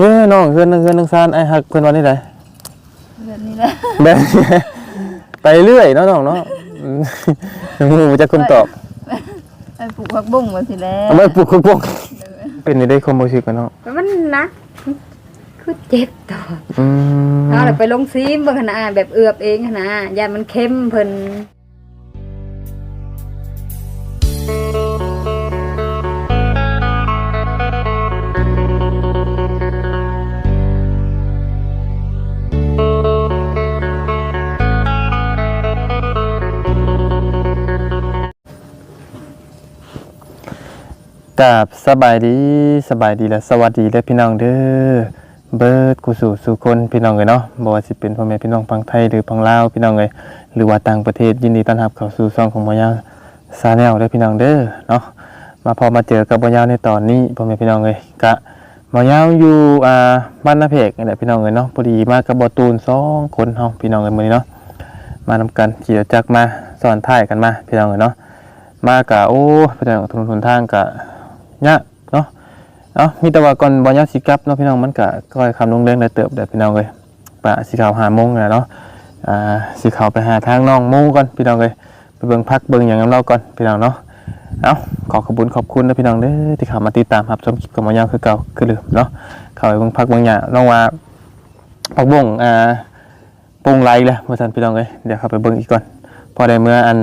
เป็นยังไงน้องเพื่อนเพื่อนนังซานไอ้ฮักเพื่อนวันนี้ไหนแบบนี้แหละแบบนี้ไปเรื่อยเนาะน้องเนาะอืมยังงูจะคนตอบไอ้ปลูกผักบุ้งมาสิแล้วเอาไม่ปลุกคุกพวกเป็นนี่ได้ความรู้สึกกันเนาะมันนะคือเจ็บตัวอืมเอาเลยไปลงซีมเบิ่งขนาดแบบเอือบเองขนาดยามันเข้มเพิ่น กับสบายดีสบายดีและสวัสดีและพี่น้องเด้อเบิร์ดกุสู่สู่คนพี่น้องเลยเนาะบ่ว่าสิเป็นพ่อแม่พี่น้องพังไทยหรือพังลาวพี่น้องเลยหรือว่าต่างประเทศยินดีต้อนรับเข้าสู่ช่องของบ่ยาวซาแนลเด้อพี่น้องเด้อเนาะมาพอมาเจอกับบ่ยาวในตอนนี้พ่อแม่พี่น้องเลยกะบ่ยาวอยู่อ่าบ้านนาเพกนี่แหละพี่น้องเลยเนาะพอดีมากับบ่ตูนสองคนเฮาพี่น้องเลยมื้อนี้เนาะมานำกันขี่รถจักรมาสอนท้ายกันมาพี่น้องเลยเนาะมากะโอ้พี่น้องทุนทุนทางกะ ยากเนาะเอามีแต่ว่าก่อนบอลยาสิกลับเนาะพี่น้องมันก็ก็คำลงเรื่องได้เติบเดี๋ยวพี่น้องเลยปะสีขาวหาโมงนะเนาะอ่าสีขาวไปหาทางน้องหมูก่อนพี่น้องเลยไปเบิ่งพักเบิ่งอย่างน้ำเราก่อนพี่น้องเนาะเอาขอขอบคุณขอบคุณนะพี่น้องเด้อที่เข้ามาติดตามรับชมคลิปกับมอยาคือเก่าคือลืมเนาะเข้าไปเบิ่งพักเบิ่งอย่างน้องว่าพักบ่งอ่าปรุงไรเลยเมื่อสันพี่น้องเลยเดี๋ยวเข้าไปเบิ่งอีกก่อนพอได้เมื่ออัน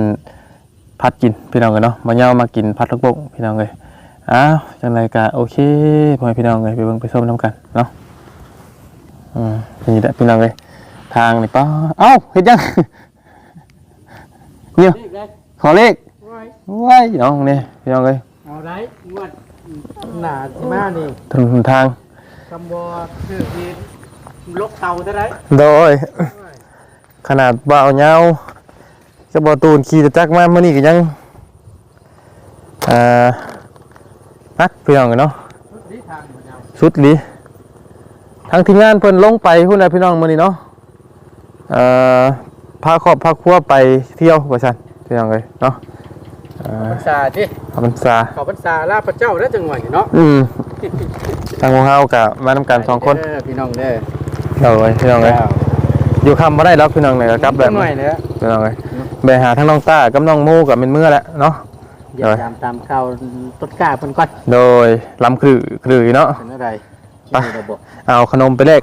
พัดกินพี่น้องเลยเนาะมอยามากินพัดพักบงพี่น้องเลย อ้าวจังไรกะโอเคพ่อแม่พี่น้องเลยไปเบิ่งไปส้มน้ำกันเนาะอืมนี่แหละพี่น้องเลยทางนี่ป้าเอ้าเฮ็ดยังเนี่ยขอเลขไว้น้องนี่พี่น้องเลยเอาไรงวดหนามานี่ถนนทางคำว่าคือทีลกเตาได้ไรโดย ขนาดบ่าวเหงาก็บ่ตูนขี่จักรมาเมื่อนี้ก็ยังอ่า นักพี่น้องเลยเนาะที่ทางมันเอาสุดหลีทางทีมงานเพิ่นลงไปพุ่นน่ะพี่น้องมื้อนี้เนาะเอ่อพาครอบพาครัวไปเที่ยวว่าซั่นพี่น้องเอ้ยเนาะเอ่อพรรษาที่ขอบพรรษาขอพรรษาลาพระเจ้าได้จังหวะนี่เนาะอืมทางของเฮาก็มานํกันสองคนเด้อพี่น้องเด้อเด้อพี่น้องเอ้ยอยู่ค่ำบ่ได้แล้วพี่น้องเอ้ยก็กลับแบบหน่อยเด้อพี่น้องเอ้ยไปหาทั้งน้องต้ากับน้องหมูกับเป็นมื้อแล้วเนาะ อย่าตามตามข่าวต้นกล้าเพิ่นก่อนโดยลำครือครือเนาะเป็นอะไรไปมีระบบเอาขนมไปแลก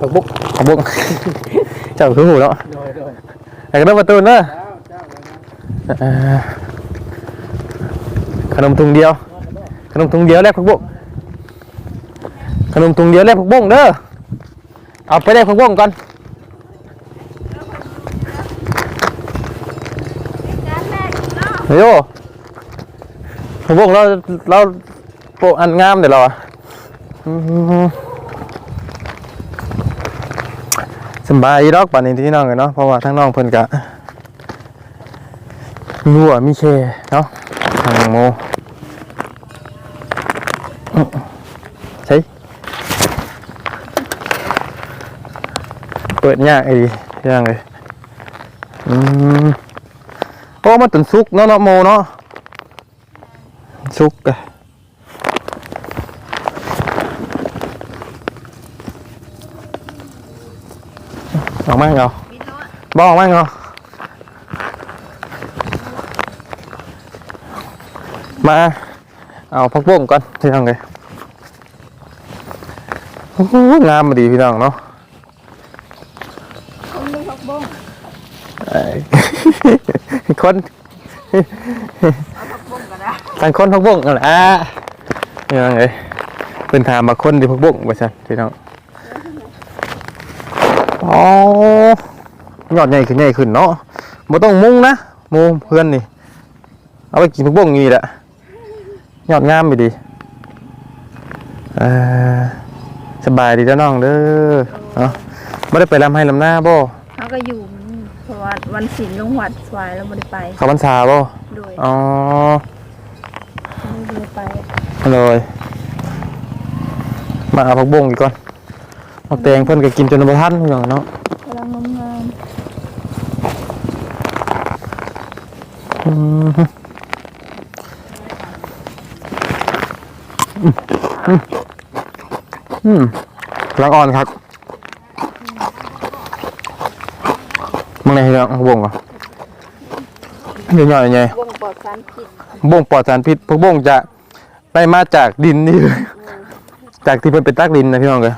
ปักบุกขอบบุกเจ้าคือหูเนาะโดยโดยแต่ก็ได้ประตูเนาะเจ้าเจ้าเลยนะอ่าขนมถุงเดียว ขนมถุงเดียวแลกผักบุ้งขนมถุงเดียวแลกผักบุ้งเด้อเอาไปแลกผักบุ้งก่อน ฮ้ยโยผักบุ้งเราเราโปอันงามเดี๋ยวเราอะสบายดอกป่านนี้ที่น้องกันเนาะเพราะว่าทั้งน้องเพิ่นกะรัวมีเคเนาะทางโมใช่เปิดยากไอ้ดิยากเลยอืม โอ้มันตุนซุกเนาะเนาะโมเนาะซุกอะออกมาเหรอบอกออกมาเหรอมาเอาพักบุ้งก่อนพี่น้องเลยงามมาดีพี่น้องเนาะ ต้มลูกผักบุ้ง เอ้ย คนเอาผักบุ้งก็ได้ทางคนพักบุ้งนั่นแหละอะพี่น้องเลยเป็นถามมาคนที่พักบุ้งไปสันพี่น้องอ๋อยอดใหญ่ขึ้นใหญ่ขึ้นเนาะบ่ต้องมุงนะหมูเพื่อนนี่ เอาไปกินพักบุ้งงี้แหละยอดงามไปดีเอ่อสบายดีเจ้าน้องเด้อเนาะไม่ได้ไปลำให้ลำหน้าบ่เขาก็อยู่มันเพราะ ว่าวันศิลป์ลงวัดสวายแล้วบ่ได้ไปเขาบรรษาบ่โดยอ๋อไม่ได้ไปเลย มาเอาผักบุ้งอีกก่อนเอาแตงเพิ่นก็กินจนบ่ทันพี่น้องเนาะกำลังงงามอืมอืมอืมอืมลังอ่อนครับ มึงไหนเรื่องวงเหรอเดี๋ยวหน่อยไงวงปลอดสารพิษบ่งปลอดสารพิษพวกบ่งจะได้มาจากดินนี่เลยจากที่เพิ่นเป็นตักดินนะพี่น้องเลย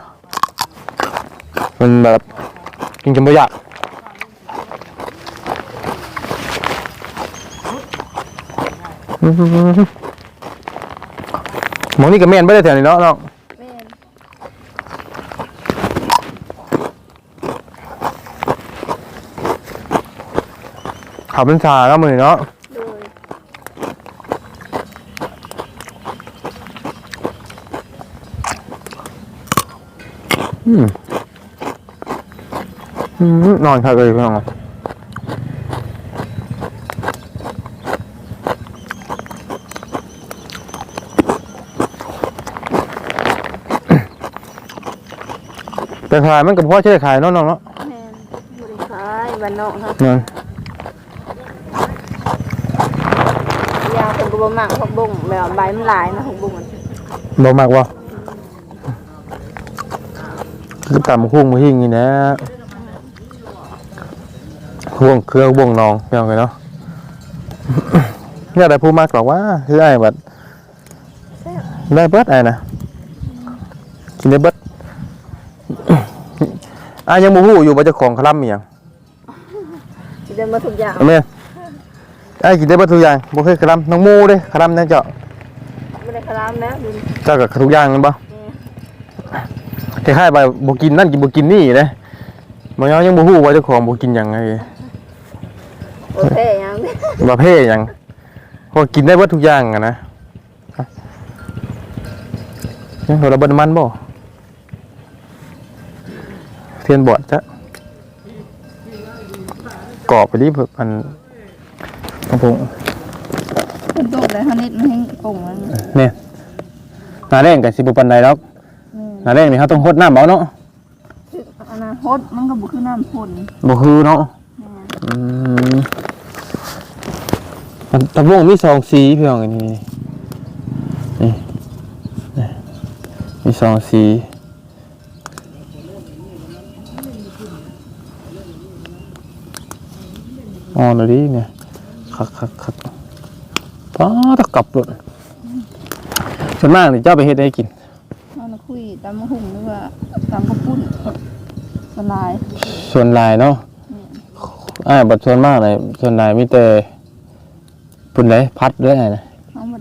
มันแบบกินจนบ่อยากหมองนี่ก็แม่นบ่ได้แถวนี้เนาะน้อง แม่น ขับเป็นชาแล้วมือเนาะโดยอืมอืมนอนคักเลยพี่น้องแต่ขายมันกับพ่อใช่ขายเนาะน้องเนาะแม่นบริขายบ้านนอกครับ นั่น ยางเป็นกระ บอกหมากผักบุ้งแบบใบมันหลายนะผักบุ้งมันบ่มากว่าคือต่ำคุ้งมาหิ้งนี่นะห่วงเครื่องบ่วงนองพี่น้องเลยเนาะเนี่ยได้ผู้มากหรอกว่าคือไอ้บัดได้เบิดไอ้นะกินได้เบิดอะยังบ่ฮู้อยู่ว่าเจ้าของคลัมอีหยังกินได้มาทุกอย่างเอาแม่น ไอ้กินได้เบิดทุกอย่างบ่เคยคลัมน้องหมูเด้คลัมแน่เจ้าไม่ได้คลามนะดูเจ้าก็ทุกอย่างแม่นบ่คล้ายๆว่าบ่กินนั่นกินบ่กินนี่เด้บ่ยอมยังบ่ฮู้ว่าเจ้าของบ่กินหยังไงโอเคยังประเภทหยังเพราะกินได้เบิดทุกอย่างอะนะฮะยังเราเบิดน้ำมันบ่เทียนบอดจ้ะกรอบไปดิเพิ่นอัน กระพงเป็นตกเลยเขานิดมันให้กงมันเนี่ยหนาแรงกับสิบปันใดแล้วหนาแรงนี่เขาต้องหดน้ำเอาเนาะอนาคตมันก็บุคือน้ำพ่นบ่คือเนาะอืมตะวงมีสองสีเพี่น้องอันนี้นี่นี่มีสองสีอ๋อเลยดิเนี่ย คักคักคักป้าตะกลับรถส่วนมากนี่เจ้าไปเฮ็ดได้กินเราน่ะคุยตามมะหุ่งหรือว่าตามกระปุ้นสลายส่วนหลายเนาะอ่าบัดส่วนมากเลยส่วนหลายมีแต่ปุ่นไหนพัดด้วยไงนะเอามา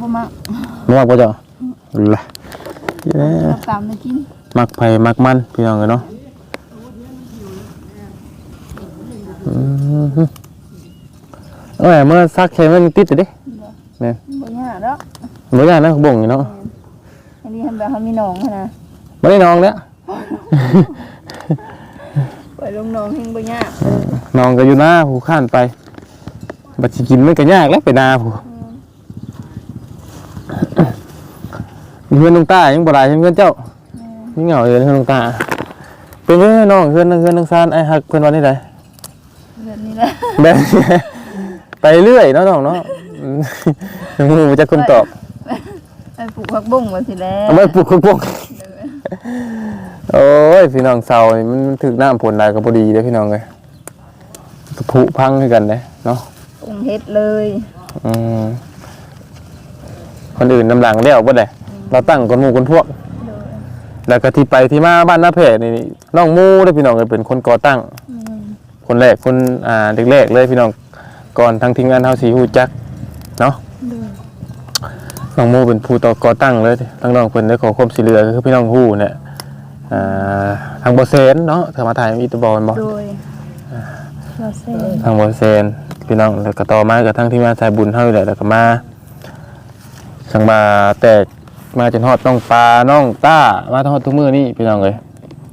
บ่มาไม่ว่าบ่เจ้าล่ะเย้เอาตามไปกินมักไผ่มักมันพี่น้องเลยเนาะอืมฮึ เอ้ยเมื่อซักใช้มันติดอยู่เดิบ่ยากแล้วบ่ยากนะบ่งอยู่เนาะอันนี้ทำแบบเขามีหนองหั้นนะบ่ได้น้องแล้วไปลงหนองเฮงบ่ยากน้องก็อยู่หน้าผู้ข้านไปบัดสิกินมันก็ยากแล้วไปนาผู้เพื่อนลุงตายังบ่ได้เพื่อนเจ้านี่เหงาเลยเพื่อนลุงตาเป็นไงน้องเพื่อนเพื่อนนังซานไอ้ฮักเพื่อนวันนี้ไดแบบนี้แหละ แบบ ไปเรื่อยเนาะน้องเนาะอืมยังงูจะคนตอบไปปลูกผักบุ้งมาสิแล้วเอาไม่ปลุกคุกพวกโอ้ยพี่น้องเศร้านี่มันถึกน้ำผลได้ก็พอดีเด้อพี่น้องเลยกระพุพังคือกันเด้เนาะปรุงเฮ็ดเลยอืมคนอื่นนำหลังเลี้ยวบ่ได้เราตั้งคนหมู่คนพวก แล้วก็ที่ไปที่มาบ้านนาเพจนี่น้องหมูได้อพี่น้องเลยเป็นคนก่อตั้งอืมคนแรกคนอ่าเด็กแรกเลยพี่น้อง ก่อนทางทีมงานเฮาสีฮู้จักเนาะน้องหมูเป็นผู้ต่อก่อตั้งเลยทั้งน้องเพิ่นได้ขอความสิเหลือก็คือพี่น้องฮู้เนี่ยอ่าทางบ่เซนเนาะถ้ามาถ่ายอีตบอลบ่โดยเราเซ่ทางบ่เซนพี่น้องแล้วก็ต่อมากับทางทีมงานสายบุญเฮาอยู่แหละแล้วก็มาสังมาแตกมาจนฮอดน้องปลาน้องต้ามาทอดทุกมื้อนี่พี่น้องเอ้ย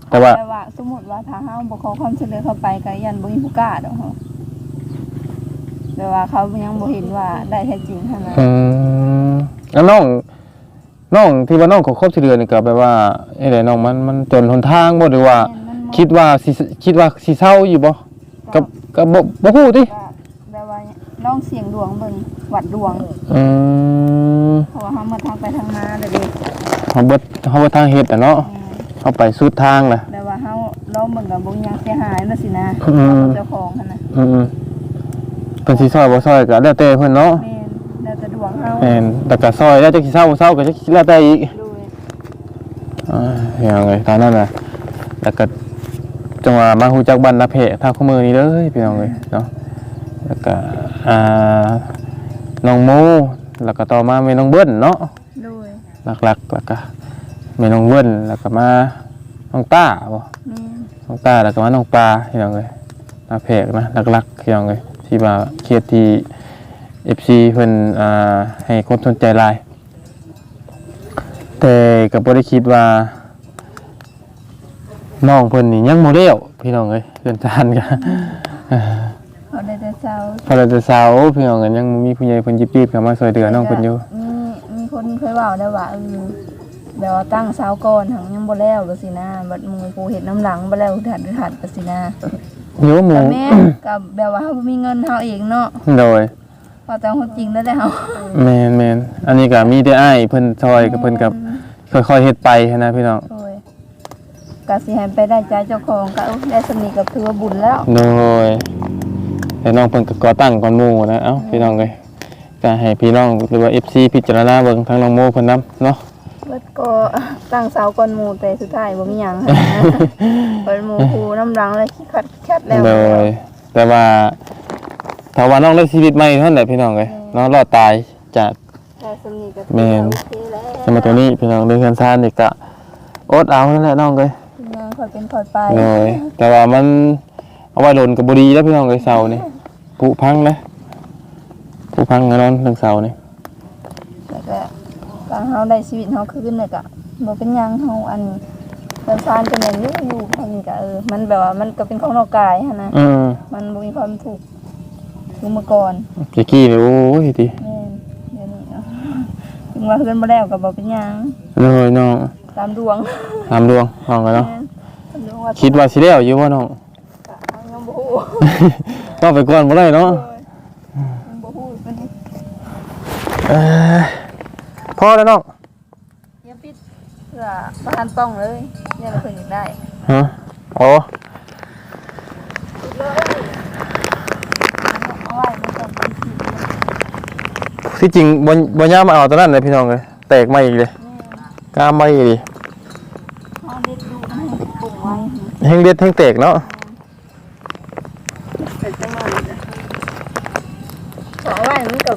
แต่ว่าแต่ว่าสมมุติว่าถ้าเฮาบ่ขอความช่วยเหลือเข้าไปก็ยันบ่มีผู้กล้าดอกเฮา แต่ว่าเขายังบ่เห็นว่าได้แท้จริงเท่านั้นอืมแล้วน้องน้องที่ว่าน้องของครอบสิเดือนนี่ก็แปลว่าไอ้ไหนน้องมันมันจนหนทางบ่หรือว่า คิดว่าสิคิดว่าสิเศร้าอยู่บ่กับกับบ่บ่ฮู้ติก็แบบว่าลองเสียงดวงเบิ่งวัดดวงอืมเพราะว่าเฮามาทางไปทางมาเด้อเด้เฮาเบิดเฮาเบิดทางเฮ็ดอะเนาะเฮาไปสุดทางล่ะแต่ว่าเฮาเราเหมือนกับบ่มีหยังเสียหายนั่นสินะอืมเจ้าของหั่นน่ะอืม เพิ่นสิซอยบ่ซอยก็แล้วแต่เพิ่นเนาะแม่นแล้วแต่ดวงเฮาแม่นแต่ก็ซอยแล้วจะสิเศร้าบ่เศร้าก็จะแล้วแต่อีก โดยอ่าอย่างไรตอนนั้นน่ะแล้วก็จังหวะมาฮู้จักบ้านนาเพะทางข้อมือนี้เลยพี่น้องเอ้ยเนาะแล้วก็อ่าน้องโมแล้วก็ต่อมาแม่น้องเบิ้ลเนาะโดยหลักๆแล้วก็แม่น้องเบิ้ลแล้วก็มาน้องต้าบ่แม่นน้องต้าแล้วก็มาน้องปลาพี่น้องเอ้ยนาเพะนะหลักๆพี่น้องเอ้ย ที่มาเครียดที่ FC เพิ่นอ่าให้คนสนใจหลาย แต่ก็บ่ได้คิดว่าน้องเพิ่นนี่ยังบ่แล้วพี่น้องเอ้ยเพื่อนจานกันเขาได้แต่เช้าพอเราจะสาวพี่น้องกันยังบ่มีผู้ใหญ่เพิ่นยิบรีบเข้ามาช่วยเหลือน้องเพิ่นอยู่ มีมีคนเคยเว้าได้ว่าเออแบบว่าตั้งเช้าก่อนหังยังบ่แล้วก็สินะบัดหมู่ผู้เฮ็ดน้ำหลังบ่แล้วถัดถัดก็สินะ โยหมูก็แม่นก็แบบว่าเฮาบ่มีเงินเฮาเองเนาะโดยพอแต่เฮาจริงแล้วแหละเฮาแม่นแม่นอันนี้ก็มีแต่อ้ายเพิ่นช่วยกับเพิ่นกับค่อยๆเฮ็ดไปหั้นนะพี่น้องโอ้ยก็สิให้ไปได้ใจเจ้าของก็เอ้าได้สำนีก็ถือว่าบุญแล้ว โดยแต่น้องเพิ่นก็ก่อตั้งก่อนหมู่นะเอ้าพี่น้องเอ้ยก็ให้พี่น้องหรือว่า FC พิจารณาเบิ่งทางน้องโมเพิ่นนํเนาะ เบิดก็ตั้งเสาก่อนหมู่แต่สุดท้ายบ่มีหยังหั้นนะเปิดหมู่ผู้น้ำรังเลยขี้ขัดขี้ขัดแล้วโดย แต่ว่าถ้าว่าน้องได้ชีวิตใหม่เท่านั้นแหละพี่น้องเอ้ยเนาะรอดตายจากได้สำนีก็แม่นโอเคแล้วสมัยตัวนี้พี่น้องเรื่องการซ่านนี่ก็อดเอานั่นแหละน้องเอ้ยงานค่อยเป็นค่อยไปโดยแต่ว่ามันเอาไว้หล่นกับบดีแล้วพี่น้องเอ้ยเสานี่ผุพังนะผุพังแน่นอนเรื่องเสานี่ แล้วก็ การเฮาได้ชีวิตเฮาคืนเนี่ยก็บ่เป็นหยังเฮาอันเพิ่นซานเป็นอย่างนี้อยู่เท่านี้ก็เออมันแบบว่ามันก็เป็นของนอกกายหั่นนะอืมมันบ่มีความถูกคือเมื่อก่อนตะกี้นี่โอ้ยดิแม่นเดี๋ยวนี้เนาะถึงว่าเพื่อนบ่แล้วก็บ่เป็นหยังเลยน้องตามดวงตามดวงน้องกันเนาะแม่นตามดวงว่าคิดว่าสิแล้วอยู่ว่าน้องยังบ่ฮู้ต้องไปก่อนบ่ได้เนาะยังบ่ฮู้เป็น เอ้ย พอแล้วน้องเดี๋ยวปิดเพื่อบ่ทันต้องเลยเนี่ยเราเพิ่นอยากได้ฮะโอ้เอาไว้ไม่ต้องไปคิดที่จริงบ่บ่ย่ามาเอาตอนนั้นเลยพี่น้องเลยแตกมาอีกเลยกล้ามมาอีกดิเอาเด็ดดูให้ปลูกไว้แห้งเด็ดแห้งแตกเนาะแต่จังหวะนี้เอาไว้มันก็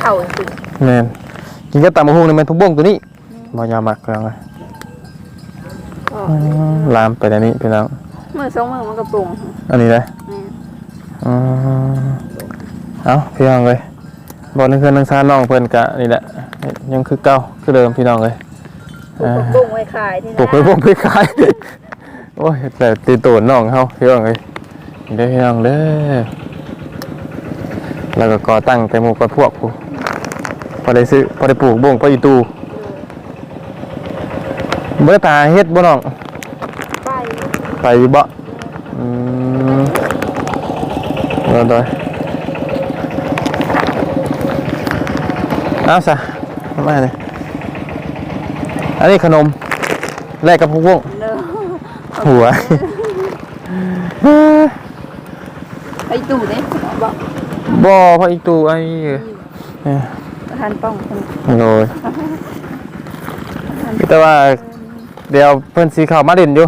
เข้าจริงแม่น กินก็ตามมะฮุงนี่มันทุกบ้งตัวนี้บ่ยามักพี่น้องเลยก็อืมลามไปอันนี้พี่น้องมื้อสองมื้อมันก็ปรุงอันนี้เลยแม่นอืมเอาพี่น้องเลยบอกในเพื่อนนังซานน้องเพิ่นกะนี่แหละยังคือเก่าคือเดิมพี่น้องเลยปลูกปรุงไว้ขายที่ปลูกไปพวกไปขายโอ้ยแต่ตีตูนน้องเฮาพี่น้องเลยนี่เด้อพี่น้องเด้อแล้วก็ก่อตั้งแต่หมู่กับพวกกูพ อได้ซื้อพอได้ปลูกบ่งพออีตูเมื่อตาเฮ็ดบ่น้องไปไปอยู่บ่อืมเดี๋ยวๆเอาซะมาเลยอันนี้ขนมแลกกับพวกวงเด้อหัวไปตู่เด้บอกบ่พออีกตูไอ้ เอ้ย ประธานป้องคนโอ้ยแต่ว่าเดี๋ยวเพิ่นสีขาวมาเด่นอยู่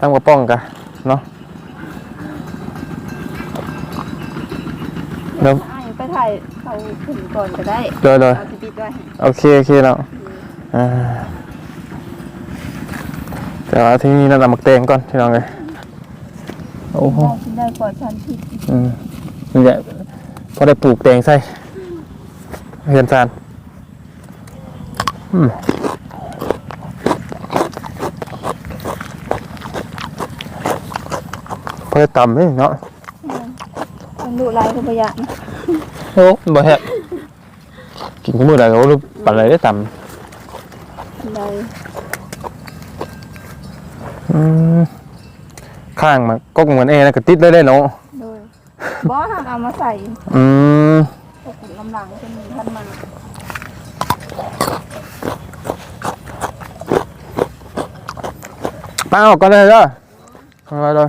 ตั้งกระป้องกันเนาะเดี๋ยวอ้ายไปถ่ายเขาขึ้นก่อนก็ได้เดี๋ยวเดี๋ยวเอาสิปิดไว้โอเคโอเคแล้วอ่าเดี๋ยวเอาที่นี่นั่นเอามักเตงก่อนที่น้องเลยโอ้โหได้สิได้ปลอดชันพิษอืมนี่แหละพอได้ปลูกแตงใส่ เฮือนซานอืมพอได้ต่ำเลยเนาะมันดุลายก็ประหยัดนะโอ้บ่แฮะกินกับมือได้ก็บ่รู้ปานใดได้ต่ได้ำอืมข้างมันก็เหมือนเอนะก็ติดได้เลยเนาะโดยบอสเอามาใส่ อืมปกติลำหลังจนมีท่านมาป้าออกก็ได้เด้อไปเลย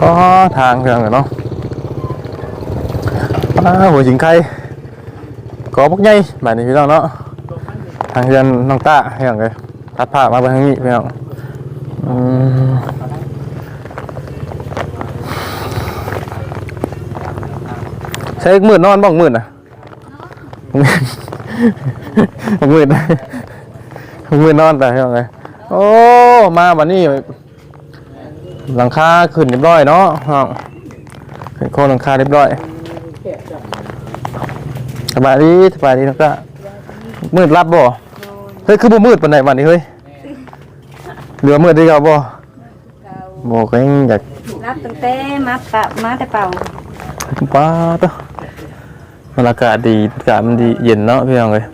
อ๋อทางเรื่องเนาะอ้าหัวหญิงใคร có bốc nhây mà thì đó nó thằng hiền thằng ta hiền kìa ตัดผ้ามาไปทางนี้พี่น้องอืมใช้มืดนอนบ้องมืดนะมืดมืดนอนแต่ให้อย่างโอ้มาวันนี้หลังคาขึ้นเรียบร้อยเนาะอ้าวขึ้นโครงหลังคาเรียบร้อยสบายดีสบายดีนะจ๊ะมืดรับบ่ เฮ้ยคือบ่มืดปานใดวันนี้เฮ้ยเหลือมืดดีกว่าบ่บ่ก็ยังอยากรับตั้งแต่มาปะมาแต่เป่าป้าตัวบรรยากาศดีอากาศมันดีเย็นเนาะพี่น้องเอ้ย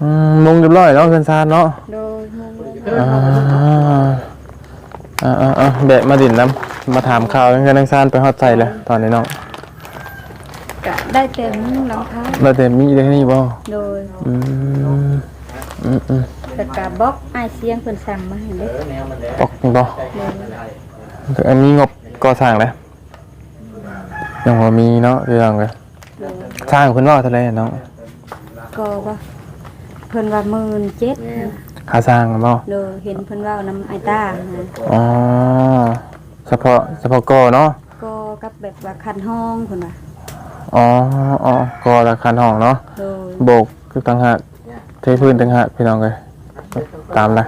อืมมุงเรียบร้อยเนาะเพิ่นซานเนาะโดยมุงเลยอ่าอ่าอ่าอ่าแบะมาดินน้ำมาถามข่าวกันนังซานไปฮอดใจเลยตอนนี้เนาะกะได้เต็มหลังคาเราแต่มีได้นี่บ่โดยอืม อืมอืมแต่กะบล็อกไอายเสียงเพิ่นสั่งมาให้เด้ปอกบ่โดยอันนี้งบก่อสร้างแล้วยังบ่มีเนาะเรื่องเลยโดยสร้างเพิ่นว่าเท่าไหร่เนาะก็ว่าเพิ่นว่าหมื่นเจ็ดค่าสร้างเนาะโดยเห็นเพิ่นว่าน้ำไอต้านะอ๋อเฉพาะเฉพาะก่อเนาะก็กับแบบว่าคันห้องเพิ่นว่าอ๋ออ๋อก่อราคาห้องเนาะโดยโบกคือต่างหาก เทพื้นต่างหากพี่น้องเลยตามละ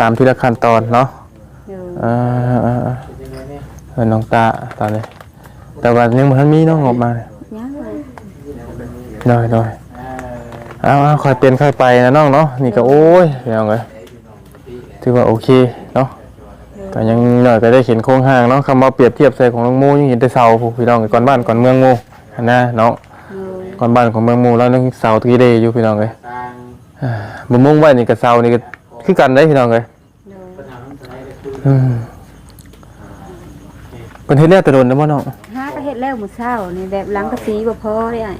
ตามที่ละขั้นตอนเนาะโดยอ่าอ่าอ่าเพิ่นน้องตาตอนนี้แต่ว่ายังบ่ทันมีเนาะงบมาเนี่ยยังเลยน้อยน้อยเอาเอาค่อยเป็นค่อยไปนะน้องเนาะนี่ก็โอ้ยพี่น้องเลยถือว่าโอเคเนาะก็ยังหน่อยก็ได้เห็นโครงห่างเนาะคำว่าเปรียบเทียบใส่ของน้องมูยังเห็นแต่เสาพวกพี่น้องก่อนบ้านก่อนเมืองมูอันนะเนาะโดยก่อนบ้านของเมืองมูแล้วนึงเสาตะกี้เดอยู่พี่น้องเลย อ่าบ่มุ่งไว้นี่กับเสานี่ก็คือกันได้พี่น้องเลยโดยอืมเป็นเฮ็ดแล้วแต่โดนนะบ่น้องหาก็เฮ็ดแล้วมื้อเช้านี่แบบหลังกะสีบ่พอได้อ้าย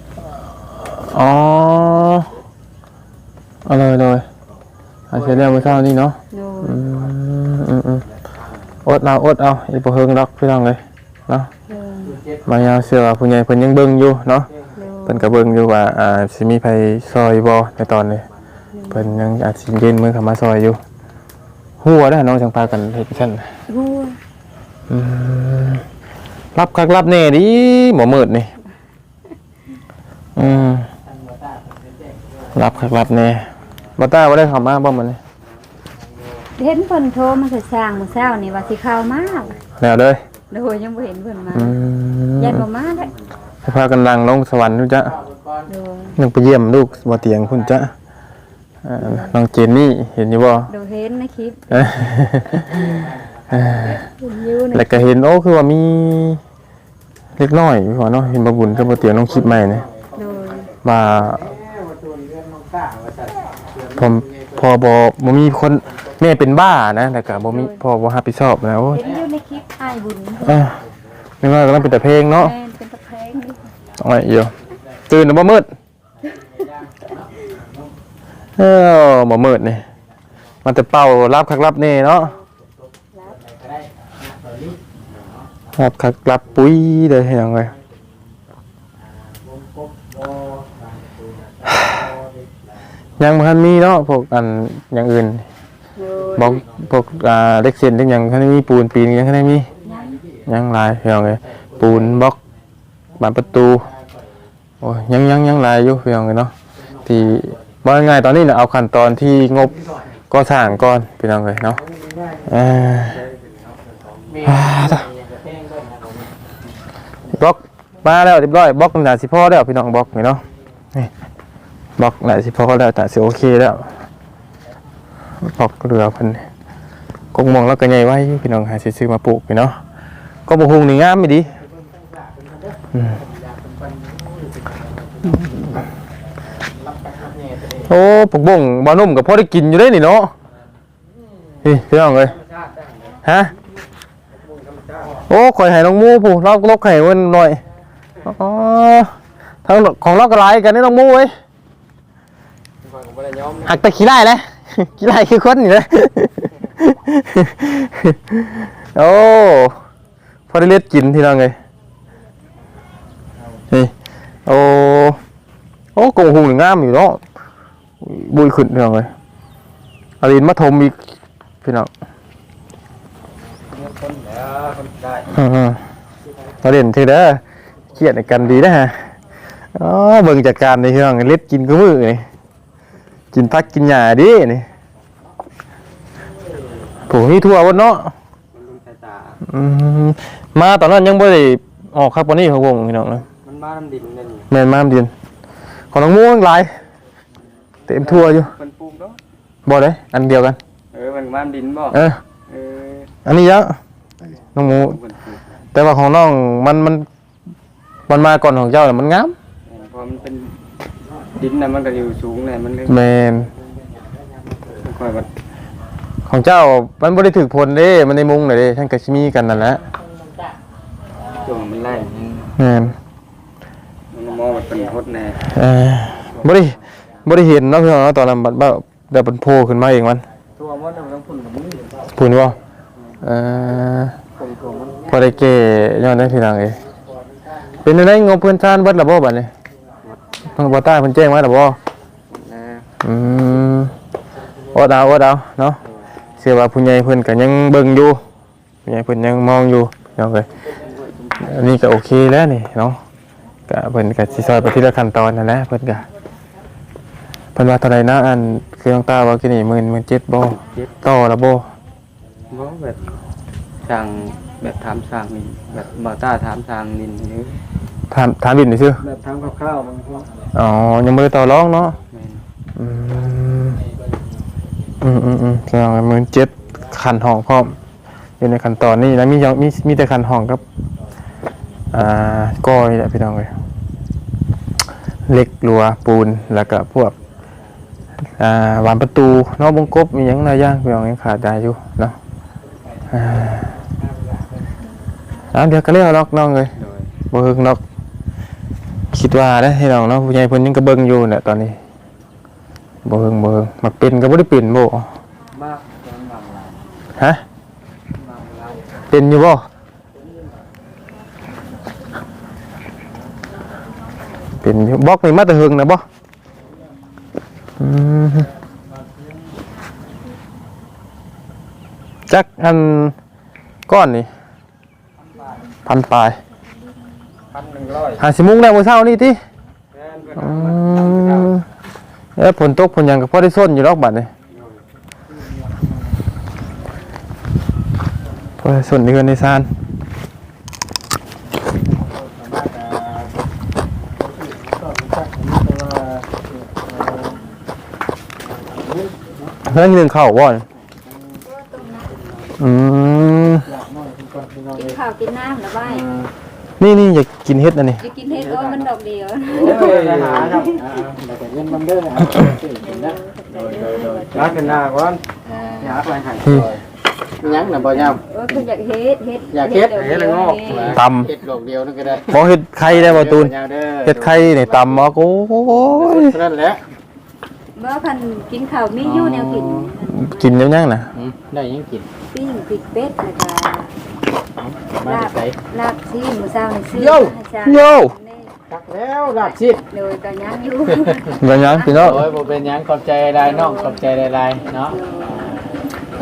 อ๋อเอาเลยเลยอาเฮ็ดแล้วเมื่อเช้านี้เนาะโดยอืมอืมอืมอดเอาอดเอาอีบ่เฮิงดอกพี่น้องเลยเนาะโดยมายาวเชื่อว่าผู้ใหญ่เพิ่นยังเบิ่งอยู่เนาะ โดย เพิ่นก็เบิ่งอยู่ว่าอ่าสิมีไผซอยบ่ในตอนนี้ เพิ่นยังอาจสิยืนมือเข้ามาซอยอยู่ฮู้ว่าได้น้องจังพากันเฮ็ดซั่นหัวอืมรับคักรับแน่ดิหมอมืดนี่อืมรับคักรับแน่บ่ต้าบ่ได้เข้ามาบ่มันนี่เห็นเพิ่นโทรมาใส่สร้างมื้อเช้านี่ว่าสิเข้ามาแล้วเลยโดยยังบ่เห็นเพิ่นมาอืมยันบ่มาได้จะพากันลังลงสวรรค์นู่นจ้ะโดยยังไปเยี่ยมลูกบ่เตียงคุณจ้ะเอ่อ น้องเจนนี่เห็นอยู่บ่โดยเห็นในคลิปเอ้ยเอ้ยเห็นอยู่ในแล้วก็เห็นโอ้คือว่ามีเล็กน้อยพี่ขอเนาะเห็นบ่บุญกับบ่เตียงน้องคลิปใหม่นี่โดยว่าผมพอบ่บ่มีคนแม่เป็นบ้านะแล้วก็บ่มีพอบ่รับผิดชอบนะโอ้ยเห็นอยู่ในคลิปอ้ายบุญเอ้ยไม่ว่าก็ต้องเป็นแต่เพลงเนาะแม่นเป็นตะแคงนี่เอาไว้เอียวตื่นแล้วบ่มืด เออบ่มืดนี่มันแต่เป่ารับคักรับแน่เนาะรับคักรับปุ้ยเลยเฮ็ดหยังไงยังบ่ทันมีเนาะพวกอันอย่างอื่นโดยบอกพวกอ่าเล็กเซนเล็กหยังทันได้มีปูนปีนยังทันได้มียังยังหลายเพียงเลยปูนบล็อกบานประตูโอ้ยยังยังยังหลายอยู่เพียงเลยเนาะที่ ว่าง่ายๆตอนนี้เนี่ยเอาขั้นตอนที่งบก็สร้างก่อนพียงเลยเนาะอ่ออ่าต่อบล็อกมาแล้วเรียบร้อยบล็อกหนาสิพ่อแล้วพี่น้องบล็อกนี่เนาะนี่บล็อกหนาสิพ่อแล้วแต่สิโอเคแล้วบล็อกเรือพิ่นกงมองแล้วก็ใหญ่ไว้พี่น้องหาสิซื้อมาปลูกพี่เนาะก็บกฮุงนี่งามไม่ดีอืม โอ้ปกบ่งบานุ่มกับพ่อได้กินอยู่ได้นี่เนาะนี่พี่น้องเลยฮะโอ้ข่อยให้น้องหมูผู้ลอกลอกไข่เว้นหน่อยอ๋อทางของเราก็หลายกันนี่ต้องมูเว้ยหักแต่ขี้ไล่เลยขี้ไล่คือคนนี่เลยโอ้พอได้เล็ดกินที่เราไงนี่โอ้โอ้กงหูงามอยู่เนาะ บุยขึ้นที่เราไงอารินมาทมอีกพี่น้องคนแล้วคนได้อืมๆมาเด่นทีเด้อเครียดในกันดีนะฮะอ๋อเบิ่งจากการในพี่น้องเล็ดกินก็มือนี่กินพักกินหญ้าดินี่ผมนี่ทั่วบนเนาะมันลุงสายตาอืมมาตอนนั้นยังบ่ได้ออกครับวันนี้ของวงพี่น้องนะมันมาน้ำดินนั่นนี่แม่นมาเดียนของน้องม่วงหลาย เต็มทั่วอยู่มันปลูกเนาะบ่ได้อันเดียวกัน เออมันมาน้ำดินบ่เออเอออันนี้เยอะน้องหมู มันปลูกแต่ว่าของน้องมันมันมันมาก่อนของเจ้าน่ะมันงามเพราะมันเป็นดินน่ะมันก็อยู่สูงเลยมันเลยแม่นค่อยมันของเจ้ามันบ่ได้ถึกผลเด้ มันในมุงน่ะเด้ท่านก็สิมีกันนั่นแหละช่วงมันไล่แม่นมันมองมันเป็นพดแน่ เอ่อบ่ได้ บ่ได้เห็นเนาะพี่น้องเนาะตอนนั้นบัดบ่เดี๋ยวมันโผล่ขึ้นมาเองมันตัวมันมันต้องพุ่นกับมือพูนบ่เอ่อตรงตัวมันพอได้เก้ย้อนได้พี่น้องเอ้ยเป็นจังไดงบเพิ่นทานเบิดแล้วบ่บัดนี้ทางบ่ใต้เพิ่นแจ้งมาแล้วบ่นะอืมอดเอาอดเอาเนาะเชื่อว่าผู้ใหญ่เพิ่นก็ยังเบิ่งอยู่ผู้ใหญ่เพิ่นยังมองอยู่พี่น้องเอ้ยอันนี้ก็โอเคแล้วนี่เนาะก็เพิ่นก็สิซอยไปทีละขั้นตอนนั่นแหละเพิ่นก็ เพิ่นว่าเท่าใดนะอันเครื่องตาว่ากี่นี่หมื่นหมื่นเจ็ดบ่ต่อละบ่บ่แบบสั่งแบบถามสั่งนี่แบบบ่ต้าถามสั่งนินนี่ถามถามบินซื่อแบบถามคร่าวๆมันก็อ๋อยังบ่ได้ต่อรองเนาะแม่นอืมอืมอืมอืมเครื่องหมื่นเจ็ดคันห้องพร้อมอยู่ในขั้นตอนนี้แล้วมียังมีมีแต่คันห้องกับอ่าก้อยแหละพี่น้องเลยเหล็กรัวปูนแล้วก็พวก อ่าหวานประตูนอกบงกบมีหยังหลายอย่างพี่น้องยังขาดได้อยู่เนาะอ่าน้ำเดียวก็เรียกล็อกน้องเลยโดยบ่ฮึกนอกคิดว่าได้ให้น้องเนาะผู้ใหญ่เพิ่นยังก็เบิ่งอยู่เนี่ยตอนนี้บ่ฮึงบ่ฮึงมักเป็นก็บ่ได้เป็นบ่มากยังบางหลายฮะบางหลายเป็นอยู่บ่เป็นอยู่บล็อกนี่มาแต่หึงนะบ่อืม จักอันก้อนนี่พันปลายพันหนึ่งร้อยหาสิมุงได้มื้อเช้านี่ติแม่นเพิ่นอืเอามาทำมแล้วฝนตกฝนหยังก็พอได้ส้นอยู่ดอกบัดนี่พอได้ส้นเดือนในซาน เรื่องหนึ่งเข้าบ่อนอืมกินข้าวกินน้ำแล้วไว้นี่นี่อยากกินเฮ็ดอันนี้จะกินเฮ็ดโอ้มันดอกเดียวโอ้ยไปหาครับอ่าแล้วก็เงินมันเด้อนะรักกันหน้าก่อนอยากอะไรให้อืมยังน่ะบ่ยามเออคืออยากเฮ็ดเฮ็ดอยากเฮ็ดเฮ็ดละงอกตเฮ็ดดอกเดียวนึงก็ได้ำบ่เฮ็ดไข่ได้บ่ตูนเฮ็ดไข่นี่ตำบ่โอ้ยนั่นแหละ เมื่อคันกินข้าวมีอยู่แนวกินกินยังยังนะอืมได้ยังกินปิ้งปิดเป็ดแล้วก็มาลาจากบไสลาบซีหมูเจ้าในซื้อโย่ให้จ้าโย่ตักแล้วลาดชิดโดยก็ยังอยู่ยังยังพี่น้องโอ้ยบ่เป็นหยังขอบใจหลายน้องขอบใจหลายๆเนาะ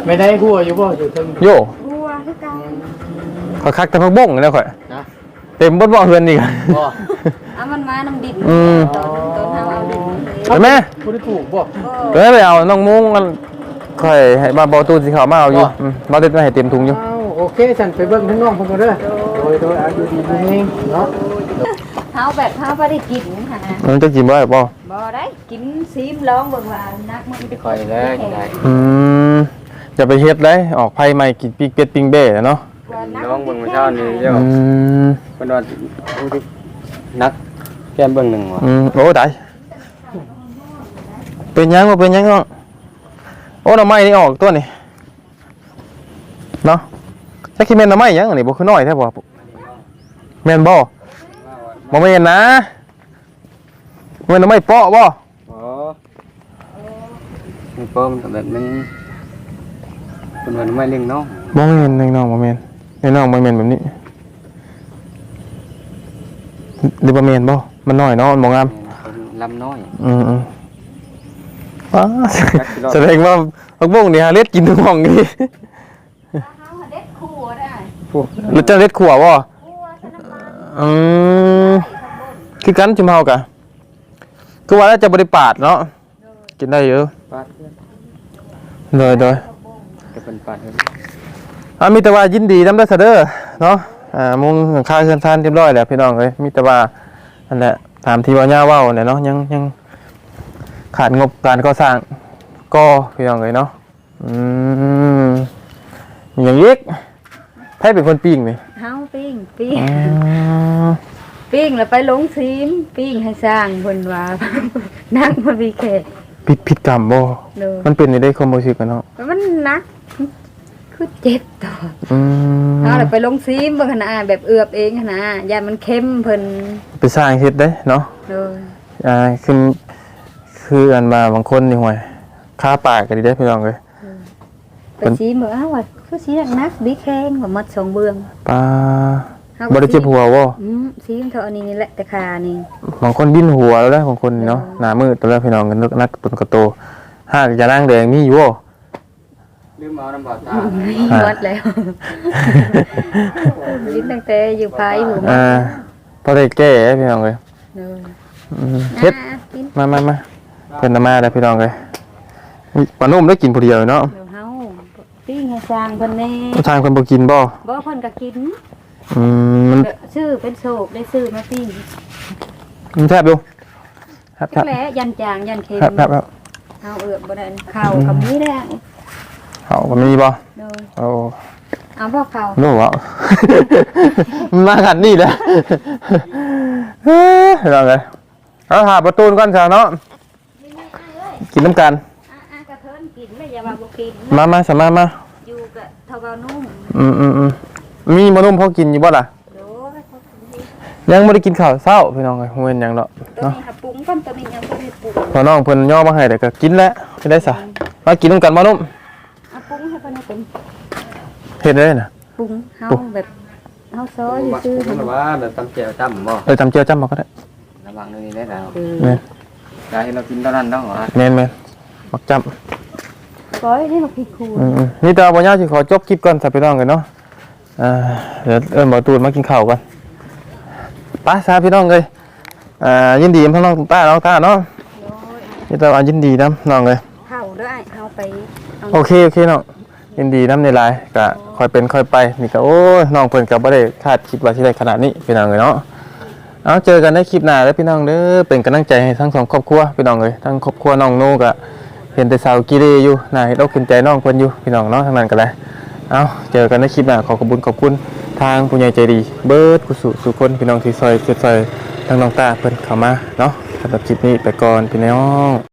ไม่ได้หัวอยู่บ่อยู่เทึงโย่บัวคือกันขอยคักแต่พักบ้งนี่นะข่อยนะเต็มบ่บ่เฮือนอีกบ่เอามันมาน้ำดินอืมตอนตอน เฮาเอาดินเลยเห็นไหมบ่ได้ปลูกบ่เดี๋ยวไปเอาน้องมุ้งมันข่อยให้มาบ่ตูนสิเข้ามาเอาอยู่บ่ อืมบ่ได้มาให้เต็มถุงอยู่ อ้าวโอเคฉันไปเบิ่งข้างนอกเพิ่นก็เด้อโดยโดยอายุดีมีเองเนาะเฮาแบบเฮาบ่ได้กินค่ะมันจะกินบ่ได้บ่บ่ได้กินซีมลองเบิ่งว่านักมันจะค่อยเลยได้อืมอย่าไปเฮ็ดเลยออกไผใหม่กินปีกเป็ดปิ้งเบ้เนาะน้องเบิ่งมื้อเช้านี่เจ้าอืมเพิ่นว่าผู้ที่นักแก้มเบิ่งหนึ่งว่ะอืมโอ้ได้ เป็นหยังบ่เป็นหยังเนาะโอ้หน่อไม้นี่ออกตัวนี่เนาะจักสิแม่นหน่อไม้หยังอันนี้บ่คือน้อยแท้บ่แม่นบ่บ่แม่นนะบ่แม่นไม่เปาะบ่อ๋อมีป้อมกับแบบนึงเป็นวันไม่เลี้ยงน้องบ่แม่นน้องบ่แม่นน้องบ่แม่นแบบนี้หรือบ่แม่นบ่มันน้อยเนาะมันบ่งามเป็นลำน้อย อืมอืม ว้าแสดงว่าพักบุ้งนี่ฮะเล็ดกินทุกห้องนี่เด็กคู่ได้แล้วเจะเล็ดขัวบ่อืมคือกันจุมเฮากะคือว่าแล้วจะบริปาดเนาะกินได้เยอะปาดเพื่อนเลยเลยจะเป็นปาดเพื่อนอ่ามีแต่ว่ายินดีนำเด้อเสยเด้อเนาะอ่ามุงหลังคาเรือนทานเรียบร้อยแล้วพี่น้องเอ้ยมีแต่ว่านั่นแหละตามที่ว่าย่าเว้าเนี่ยเนาะยังยัง ขาดงบการก่อสร้างก็พี่น้องเอ้ยเนาะอืมมีอย่างอีกใครเป็นคนปิ้งนี่เฮาปิ้งปิ้งอืมปิ้งแล้วไปลงซีมปิ้งให้สร้างเพิ่นว่านั่งมาวีแขกผิดผิดกรรมบ่เด้อมันเป็นในได้ความรู้สึกกันเนาะมันหนักคือเจ็บตัวอืมเอาแล้วไปลงซีมเบิ่งขนาดแบบเอือบเองขนาดยามันเข้มเพิ่นไปสร้างเฮ็ดได้เนาะเด้ออ่าคือ คืออันมาบางคนนี่ห่วยค่าปากก็ดีได้พี่น้องเอ้ยไปซีมเบิ่งอ้าวว่าคือสีนักๆบีแข้งว่ามัดสองเบืองปลาเฮาบ่ได้เจ็บหัวบ่อืมซีมเท่าอันนี้นี่แหละแต่ขานี่บางคนบินหัวแล้วได้บางคนนี่เนาะหน้ามืดตัวแล้วพี่น้องกันนึกนักตุนกระโตหากจะนั่งแดงมีอยู่บ่ลืมเอาน้ำบาดตาอ่าวัดแล้วลิ้นตั้งแต่อยู่ภายหูอ่าพอได้แก้พี่น้องเอ้ยเด้ออืมเฮ็ดอะกินมามามา เพิ่นน่ะมาได้พี่น้องเอ้ยนี่ปลานุ่มได้กินผู้เดียวเนาะเดี๋ยวเฮาปิ้งให้สร้างเพิ่นแน่ทางเพิ่นบ่กินบ่บ่เพิ่นก็กินอืมมันชื่อเป็นโศกได้ซื้อมาปิ้งมันแซ่บอยู่ครับคจัรักบแหละยันจางยันเค็มครับครับครับเฮาเอือบบ่ได้ข้าวกับนี้แหละเอาก็มีบ่เด้อเอาเอาบ่ข้าวโน่วะมาขันนี่แหละเฮ้ยเราเลยเอาหาประตูนก่อนจ้ะเนาะ กินน้ำกัน อะๆกระเทินกินแล้วอย่าว่าบ่กินมามาสมามาอยู่กับเท่าเบานุ่มอืมอืมอืมมีมะนุ่มพอกินอยู่บ่ล่ะ โดยเขากินยังไม่ได้กินข้าวเช้าพี่น้องเอ้ยเว้นหยังเนาะตัวเนาะนี้ค่ะปรุงก่อนตัวนี้ยังบ่ได้ปรุงพอน้องเพิ่นย่อมาให้แต่ก็กินแล้วไม่ได้ซะมากินน้ำกันมะนุ่มเอาปรุงให้เพิ่นให้เป็นเฮ็ดได้น่ะปรุงเฮาปรุงแบบเฮาซอยผมซื่อๆผมว่าแบบตำแจ่วจ้ำบ่เออทำเจียวจ้ำมาก็ได้ระวังนี่ได้แล้วเออแม่ นได้เรากินเท่านั้นเนาะเหรอแม่นแม่นมักจ้ำซอยนี่มาพริกคูณอืมๆนี่ตาบ่ยาวสิขอจบคลิปก่อนสับไปน้องกันเนาะอ่าเดี๋ยวเอิ้นหมอตูนมากินข้าวกันไป้าซาพี่น้องเลยอ่ายินดีทั้งน้องต้าน้องต้าเนาะโดยนี่ตาว่ายินดีนํน้องเลยเฮาเด้ออ้ายเฮาไปเอาโอเคโอเคน้องยินดีนํในไลน์ก็ค่อยเป็นค่อยไปนี่ก็โอ้ยน้องเพิ่นก็บ่ได้คาดคิดว่าสิได้ขนาดนี้พี่น้องเลยเนาะ เอาเจอกันในคลิปหน้าแล้วพี่น้องเด้อเป็นกำลังใจให้ทั้งสองครอบครัวพี่น้องเลยทั้งครอบครัวน้องโนก็เห็นแต่สาวกิเลอยู่น่าเฮ็ดอกขึ้นใจน้องคนอยู่พี่น้องเนาะทั้งนั้นกันเลยเอาเจอกันในคลิปหน้าขอขอบคุณขอบคุณทางผู้ใหญ่ใจดี เบิร์ดกุสุสุคนพี่น้องที่ซอยเกิดซอยทางน้องตาเพิ่นเข้ามาเนาะสำหรับคลิปนี้ไปก่อนพี่น้อง